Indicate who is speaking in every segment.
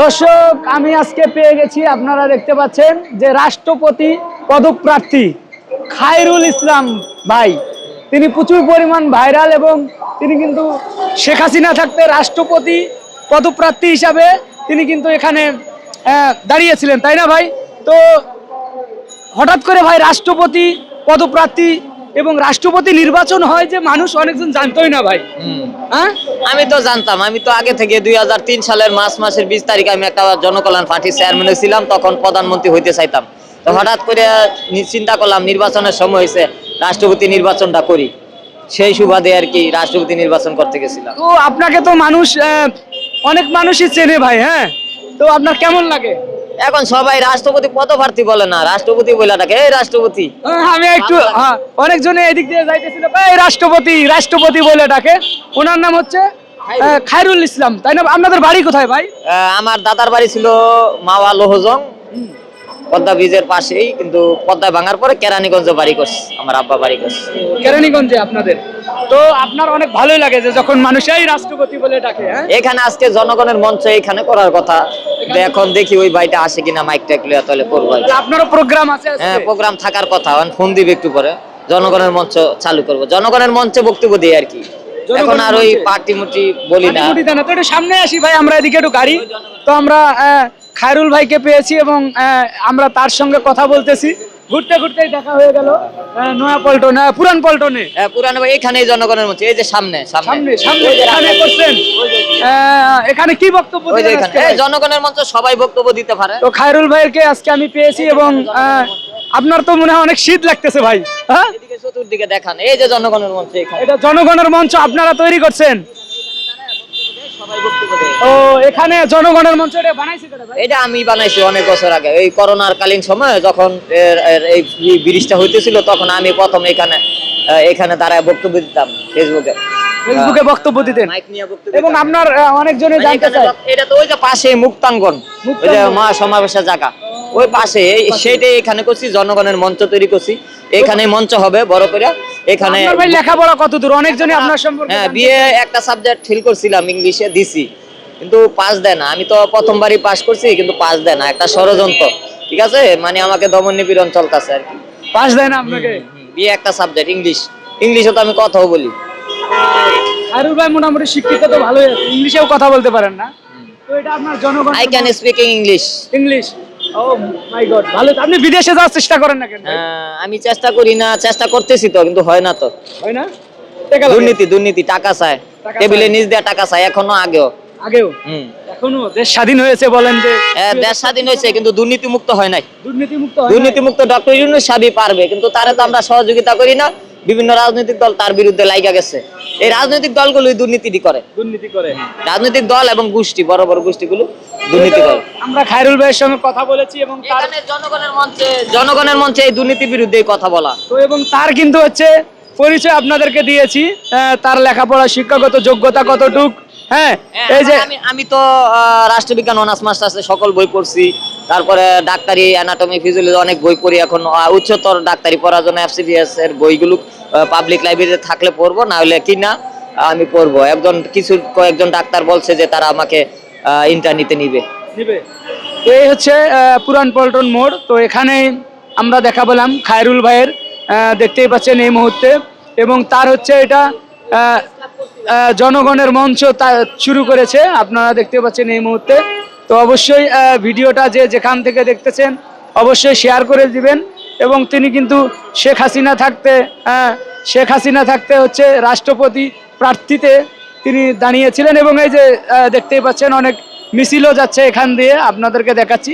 Speaker 1: দর্শক, আমি আজকে পেয়ে গেছি, আপনারা দেখতে পাচ্ছেন যে রাষ্ট্রপতি পদপ্রার্থী খায়রুল ইসলাম ভাই। তিনি প্রচুর পরিমাণ ভাইরাল এবং তিনি কিন্তু শেখ হাসিনা থাকতে রাষ্ট্রপতি পদপ্রার্থী হিসাবে তিনি কিন্তু এখানে দাঁড়িয়েছিলেন, তাই না ভাই? তো হঠাৎ করে ভাই রাষ্ট্রপতি পদপ্রার্থী এবং রাষ্ট্রপতি নির্বাচন হয় যে মানুষ অনেকজন জানতোই না ভাই। হ্যাঁ?
Speaker 2: আমি তো জানতাম আমি তো আগে থেকে দুই সালের মার্চ মাসের বিশ তারিখে আমি একটা জনকল্যাণ পার্টির চেয়ারম্যান ছিলাম তখন প্রধানমন্ত্রী হইতে চাইতাম। তো হঠাৎ করে চিন্তা করলাম নির্বাচনের সময় হয়েছে রাষ্ট্রপতি নির্বাচনটা করি। সেই সুবাদে আর কি রাষ্ট্রপতি নির্বাচন করতে গেছিলাম।
Speaker 1: তো আপনাকে তো মানুষ অনেক মানুষই চেনে ভাই হ্যাঁ? তো আপনার কেমন লাগে?
Speaker 2: এখন সবাই রাষ্ট্রপতি পদপ্রার্থী বলে না রাষ্ট্রপতি বলে ডাকে এই রাষ্ট্রপতি।
Speaker 1: আমি একটু অনেকজন অনেকজনে এদিক দিয়ে যাইতেছিল। এই রাষ্ট্রপতি রাষ্ট্রপতি বলে ডাকে। ওনার নাম হচ্ছে খায়রুল। ইসলাম। তাই না? আপনাদের বাড়ি কোথায় ভাই?
Speaker 2: আমার দাদার বাড়ি ছিল মাওয়া লোহজং। পদ্মা ব্রিজের পাশেই কিন্তু পদ্মা ভাঙার পরে কেরানীগঞ্জে বাড়ি করছে আমার আব্বা বাড়ি করছে।
Speaker 1: কেরানীগঞ্জে আপনাদের? তো আপনার অনেক ভালোই লাগে যে যখন মানুষ এই রাষ্ট্রপতি বলে ডাকে হ্যাঁ?
Speaker 2: এখানে আজকে জনগণের মঞ্চ এখানে করার কথা। এখন? দেখি ওই বাড়িটা আসে কিনা মাইক টাইক লিয়া তাহলে করব
Speaker 1: আপনারও প্রোগ্রাম আছে?
Speaker 2: হ্যাঁ প্রোগ্রাম থাকার কথা ফোন দিবে একটু পরে। জনগণের মঞ্চ চালু করব। জনগণের মঞ্চে বক্তব্য দিই আর কি। এখন আর ওই? পার্টি মুটি বলি না।
Speaker 1: সামনে আসি ভাই আমরা এদিকে একটু গাড়ি। তো আমরা খায়রুল ভাইকে পেয়েছি এবং আমরা তার সঙ্গে কথা বলতেছি। ঘুরতে ঘুরতেই দেখা হয়ে গেল নয়া পল্টন পুরান পল্টনে।
Speaker 2: হ্যাঁ, পুরানো এখানে জনগণের মঞ্চ এই যে সামনে
Speaker 1: সামনে।
Speaker 2: সামনে
Speaker 1: এখানে করছেন। এখানে। কি বক্তব্য?
Speaker 2: জনগণের মঞ্চ সবাই বক্তব্য দিতে পারে।
Speaker 1: তো খায়রুল ভাইকে আজকে আমি পেয়েছি এবং আপনার তো মনে হয় অনেক শীত লাগতেছে ভাই হ্যাঁ?
Speaker 2: চতুর্দিকে দেখান। এই যে জনগণের মঞ্চ এখানে।
Speaker 1: এটা জনগণের মঞ্চ আপনারা তৈরি করছেন। ও এখানে জনগণের মঞ্চ এটা বানাইছে
Speaker 2: এটা আমি বানাইছি অনেক বছর আগে। এই করোনার কালীন সময় যখন এই ব্রিজটা হইতেছিল তখন আমি প্রথম এখানে এখানে দাঁড়ায় বক্তব্য দিতাম ফেসবুকে
Speaker 1: ফেসবুকে বক্তব্য দিতেন। এবং আপনার অনেকজনে
Speaker 2: মানে
Speaker 1: জানতে চায়।
Speaker 2: এটা তো ওই যে পাশে মুক্তাঙ্গন। ওই যে
Speaker 1: মুক্তাঙ্গন।
Speaker 2: মহা সমাবেশের জায়গা। ওই পাশে সেইটাই এখানে করছি জনগণের মঞ্চ তৈরি করছি। এখানে মঞ্চ হবে বড় করে। এখানে
Speaker 1: ভাই লেখাপড়া কত দূর? অনেকজনই আপনার সম্পর্কে
Speaker 2: হ্যাঁ বিয়ে একটা সাবজেক্ট ফিল করছিলাম ইংলিশে দিছি। কিন্তু পাস দেয় না। আমি তো প্রথমবারই পাস করছি কিন্তু পাস দেয় না। একটা ষড়যন্ত্র। ঠিক আছে? মানে আমাকে দমন নিপীড়ন চলতেছে আর কি।
Speaker 1: পাস দেয় না আপনাকে?
Speaker 2: বিয়ে একটা সাবজেক্ট ইংলিশ ইংলিশে তো আমি কথাও বলি।
Speaker 1: আরুল ভাই মোটামুটি শিক্ষিত তো ভালোই আছে। ইংলিশেও কথা বলতে পারেন না। তো এটা আপনার জনগণ
Speaker 2: I can speaking English
Speaker 1: English oh my god ভালো তো। আপনি বিদেশে যাওয়ার চেষ্টা করেন না কেন? ভাই?
Speaker 2: আমি চেষ্টা করি না চেষ্টা করতেছি তো কিন্তু হয় না তো।
Speaker 1: হয় না? টাকা লাগে?
Speaker 2: দুর্নীতি দুর্নীতি টাকা চায়।
Speaker 1: টাকা
Speaker 2: টেবিলে
Speaker 1: চায়।
Speaker 2: নিচ দেওয়া টাকা চায় এখনও আগেও।
Speaker 1: আগেও?
Speaker 2: হুম।
Speaker 1: এখনও? দেশ স্বাধীন হয়েছে বলেন যে
Speaker 2: দেশ স্বাধীন হয়েছে কিন্তু দুর্নীতি মুক্ত হয় নাই।
Speaker 1: দুর্নীতি মুক্ত
Speaker 2: দুর্নীতি মুক্ত ডক্টর ইউনুস সাহেবই পারবে কিন্তু তারে তো আমরা সহযোগিতা করি না। বিভিন্ন রাজনৈতিক দল তার বিরুদ্ধে লাইগা গেছে। এই রাজনৈতিক দলগুলো দুর্নীতিটি করে।
Speaker 1: দুর্নীতি করে।
Speaker 2: রাজনৈতিক দল এবং গোষ্ঠী বড় বড় গোষ্ঠীগুলো দুর্নীতি করে।
Speaker 1: আমরা খায়রুল ভাইয়ের সঙ্গে কথা বলেছি এবং
Speaker 2: এখানে জনগণের মঞ্চে জনগণের মঞ্চে এই দুর্নীতির বিরুদ্ধে কথা বলা।
Speaker 1: তো এবং তার কিন্তু হচ্ছে পরিচয় আপনাদেরকে দিয়েছি তার লেখাপড়া শিক্ষাগত যোগ্যতা কতটুক হ্যাঁ এই যে
Speaker 2: আমি তো রাষ্ট্রবিজ্ঞান অনার্স মাস্টার্সে সকল বই পড়ছি। তারপরে ডাক্তারি অ্যানাটমি ফিজিওলজি অনেক বই পড়ি এখন। উচ্চতর ডাক্তারি পড়ার জন্য এফসিপিএস এর বইগুলো পাবলিক লাইব্রেরিতে থাকলে পড়ব না হলে কি না আমি পড়ব। একজন কিছু কয়েকজন ডাক্তার বলছে যে তারা আমাকে ইন্টার নিতে নিবে।
Speaker 1: নিবে। এই হচ্ছে পুরান পল্টন মোড়। তো এখানে আমরা দেখা পেলাম খায়রুল ভাইয়ের দেখতেই পাচ্ছেন এই মুহূর্তে। এবং তার হচ্ছে এটা জনগণের মঞ্চ শুরু করেছে। আপনারা দেখতে পাচ্ছেন এই মুহূর্তে। তো অবশ্যই ভিডিওটা যে যেখান থেকে দেখতেছেন, অবশ্যই শেয়ার করে দিবেন এবং তিনি কিন্তু শেখ হাসিনা থাকতে শেখ হাসিনা থাকতে হচ্ছে রাষ্ট্রপতি প্রার্থীতে তিনি দাঁড়িয়েছিলেন এবং এই যে দেখতেই পাচ্ছেন অনেক মিছিলও যাচ্ছে এখান দিয়ে। আপনাদেরকে দেখাচ্ছি।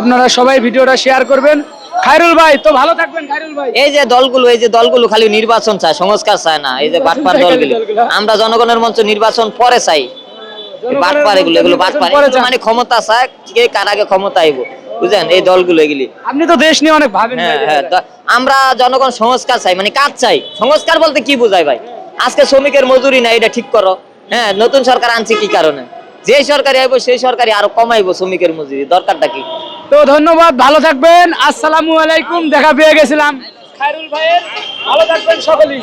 Speaker 1: আপনারা সবাই ভিডিওটা শেয়ার করবেন। খায়রুল ভাই তো ভালো থাকবেন খায়রুল ভাই।
Speaker 2: এই যে দলগুলো এই যে দলগুলো খালি নির্বাচন চায় সংস্কার চায় না। এই যে বাটপার দলগুলো। আমরা জনগণের মঞ্চ নির্বাচন পরে চাই। বাটপার এগুলো এগুলো বাটপার। মানে ক্ষমতা চায় কে কার আগে ক্ষমতা আইব বুঝলেন এই দলগুলো এগুলি।
Speaker 1: আপনি তো দেশ নিয়ে অনেক ভাবেন
Speaker 2: হ্যাঁ হ্যাঁ আমরা জনগণ সংস্কার চাই মানে কাজ চাই। সংস্কার বলতে কি বোঝায় ভাই? আজকে শ্রমিকের মজুরি না এটা ঠিক করো। হ্যাঁ নতুন সরকার আনছে কি কারণে? যে সরকারি আইব সেই সরকারি আরও কমাইবো শ্রমিকের মজুরি। দরকারটা কি?
Speaker 1: তো ধন্যবাদ ভালো থাকবেন। আসসালামু আলাইকুম দেখা পেয়ে গেছিলাম। খায়রুল ভাইয়ের ভালো থাকবেন সকলেই।